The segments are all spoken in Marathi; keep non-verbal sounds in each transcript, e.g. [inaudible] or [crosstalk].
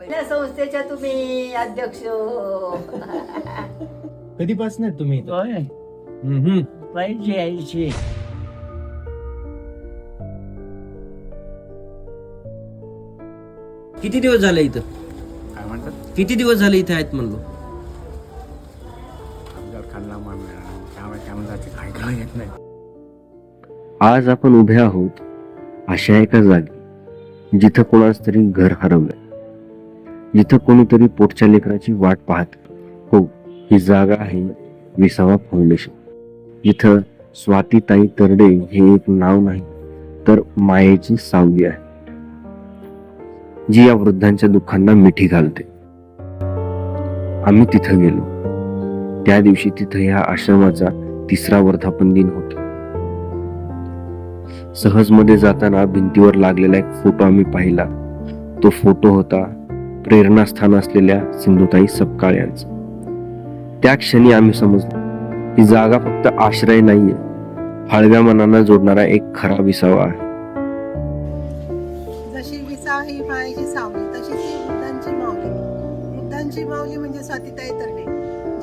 पहिल्या संस्थेच्या तुम्ही अध्यक्ष [laughs] कधीपासून आहेत तुम्ही इथं? होय. हम्म. पाहिजे यायची किती दिवस झाले इथं? काय म्हणतात? किती दिवस झाले इथे आहेत म्हणलो? आमच्यावर खाल्ला मान त्यामुळे काय म्हणतात ते काय कळू येत नाही. आज आपण उभे आहोत अशा एका जागी जिथं कोणाच तरी घर हरवलंय. जिथं कोणीतरी पोटच्या लेकराची वाट पाहत हो ही जागा आहे विसावा फाउंडेशन. जिथं स्वातीताई तरडे हे एक नाव नाही तर मायेची सावली आहे. जी या वृद्धांच्या दुःखांना मिठी घालते. आम्ही तिथं गेलो. त्या दिवशी तिथं ह्या आश्रमाचा तिसरा वर्धापन दिन होता. सहजमध्ये जाताना भिंतीवर लागलेला एक फोटो आम्ही पाहिला. तो फोटो होता प्रेरणास्थान असलेल्या सिंधुताई सपकाळ यांचा. त्या क्षणी आम्ही समजलो ही जागा फक्त आश्रय नाहीये हळव्या मनांना जोडणारा एक खरा विसावा आहे. जशी विसा ही मायेची सावली तशी ती वृद्धांची माऊली वृद्धांची माऊली म्हणजे स्वातीताई तरडे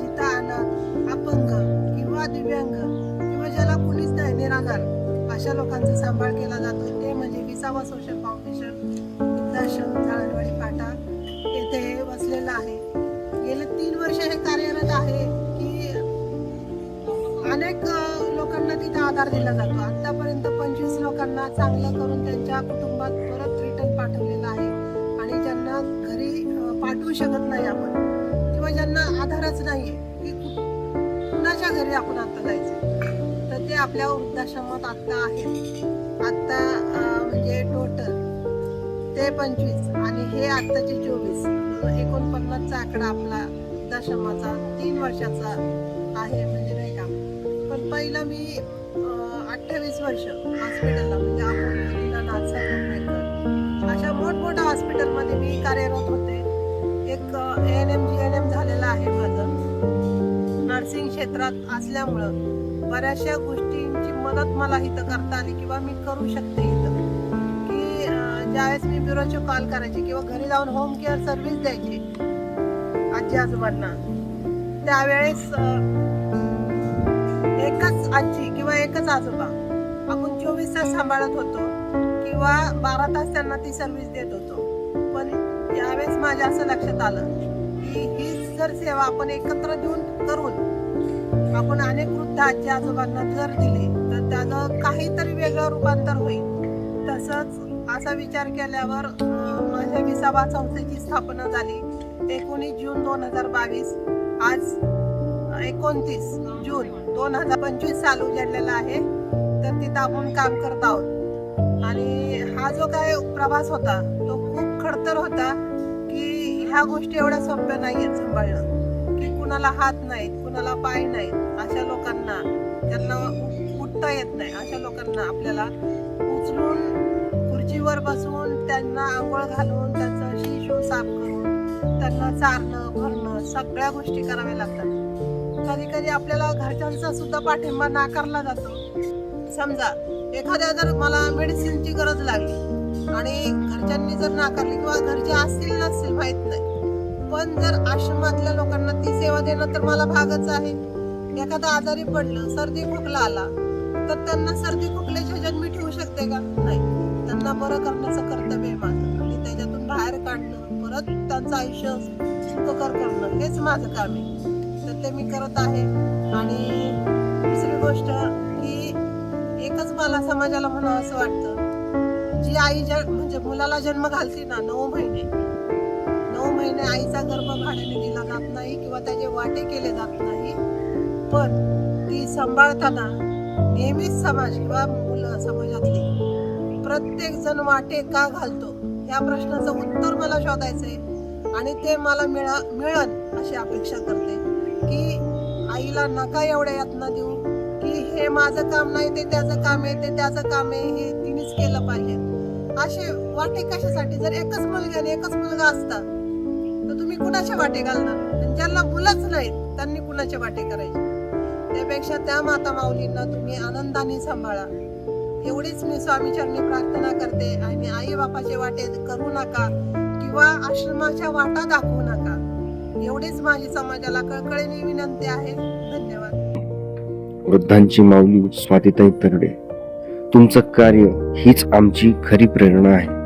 जिथं अनाथ अपंग किंवा दिव्यांग किंवा ज्याला कुणीच नाही निराधार अशा लोकांचा सांभाळ केला जातो. ते म्हणजे विसावा सोशल फाउंडेशन. वर्ष हे कार्यरत आहे की अनेक लोकांना तिथे आधार दिला जातो. आतापर्यंत पंचवीस लोकांना चांगलं करून त्यांच्या कुटुंबात परत रिटर्न पाठवलेलं आहे. आणि ज्यांना घरी पाठवू शकत नाही आपण किंवा ज्यांना आधारच नाही की कुणाच्या घरी आपण आता जायचं? तर ते आपल्या वृद्धाश्रमात आत्ता आहेत. आत्ता म्हणजे टोटल ते पंचवीस आणि हे आत्ताचे चोवीस. एकोणपन्नासचा आकडा आपला वृद्धाश्रमाचा तीन वर्षाचा आहे म्हणजे नाही का? पण पहिलं मी अठ्ठावीस वर्ष हॉस्पिटलला म्हणजे आपण मुलीला सर्वमेकर अशा मोठमोठ्या हॉस्पिटलमध्ये मी कार्यरत होते. एक A N M G N M झालेलं आहे माझं. नर्सिंग क्षेत्रात असल्यामुळं बऱ्याचशा गोष्टींची मदत मला इथं करता आली किंवा मी करू शकते इथं. की ज्यावेळेस मी ब्युरोचे कॉल करायचे किंवा घरी जाऊन होम केअर सर्व्हिस द्यायची आजी आजोबांना. त्यावेळेस एकच आजी किंवा एकच आजोबा आपण चोवीस तास सांभाळत होतो किंवा बारा तास त्यांना ती सर्व्हिस देत होतो. पण यावेळेस माझ्या असं लक्षात आलं की ही जर सेवा आपण एकत्र देऊन करून आपण अनेक वृद्ध आजी आजोबांना जर दिली तर त्याचं काहीतरी वेगळं रूपांतर होईल. तसंच असा विचार केल्यावर माझ्या विसावा संस्थेची स्थापना झाली. एकोणीस जून दोन हजार बावीस आज एकोणतीस जून दोन हजार पंचवीस साल उजाडलेला आहे. तर तिथं आपण काम करत आहोत. आणि हा जो काय प्रवास होता तो खूप खडतर होता की ह्या गोष्टी एवढ्या सोप्या नाही आहेत सांभाळणं. की कुणाला हात नाहीत कुणाला पाय नाहीत अशा लोकांना त्यांना उठता येत नाही. अशा लोकांना आपल्याला उचलून खुर्चीवर बसून त्यांना आंघोळ घालून त्यांचं शिशू साफ करून त्यांना चारणं भरणं सगळ्या गोष्टी कराव्या लागतात. कधी कधी आपल्याला घरच्यांचा सुद्धा पाठिंबा नाकारला जातो. समजा एखाद्या जर मला मेडिसिनची गरज लागली आणि घरच्यांनी जर नाकारली किंवा घरचे असतील नसतील माहीत नाही. पण जर आश्रमातल्या लोकांना ती सेवा देणं तर मला भागच आहे. एखादा आजारी पडलं सर्दी खोकला आला तर त्यांना सर्दी खोकल्याच्या जन्मी ठेवू शकते का? नाही. त्यांना बरं करण्याचं कर्तव्य आहे माझं. त्यांचं आयुष्य सुखकर करणं हेच माझं काम आहे. तर ते मी करत आहे. आणि दुसरी गोष्ट की एकच मला समाजाला म्हणावं असं वाटतं. जी आई ज म्हणजे मुलाला जन्म घालते ना नऊ महिने. नऊ महिने आईचा गर्भ भाड्याने दिला जात नाही किंवा त्याचे वाटे केले जात नाही. पण ती सांभाळताना नेहमीच समाज किंवा मुलं समाजातली प्रत्येक जण वाटे का घालतो? या प्रश्नाचं उत्तर मला शोधायचंय. आणि ते मला मिळा मिळन अशी अपेक्षा करते की आईला नका एवढ्या यातना देऊ की हे माझं काम नाही ते त्याचं काम आहे ते त्याचं काम आहे हे तिनेच केलं पाहिजे. असे वाटे कशासाठी? जर एकच मुलगी आणि एकच मुलगा असता तर तुम्ही कुणाचे वाटे घालणार? ज्यांना मुलंच नाहीत त्यांनी कुणाचे वाटे करायचे? त्यापेक्षा त्या माता माऊलींना तुम्ही आनंदाने सांभाळा. एवढीच मी स्वामीचरणी प्रार्थना करते आणि आई बापाचे वाटे करू नका. किंवा आश्रमाच्या वाटा दाखवू नका. एवढीच माझी समाजाला कळकळीने विनंती आहे. धन्यवाद. वृद्धांची माऊली स्वातीताई तरडे तुमचं कार्य हीच आमची खरी प्रेरणा आहे.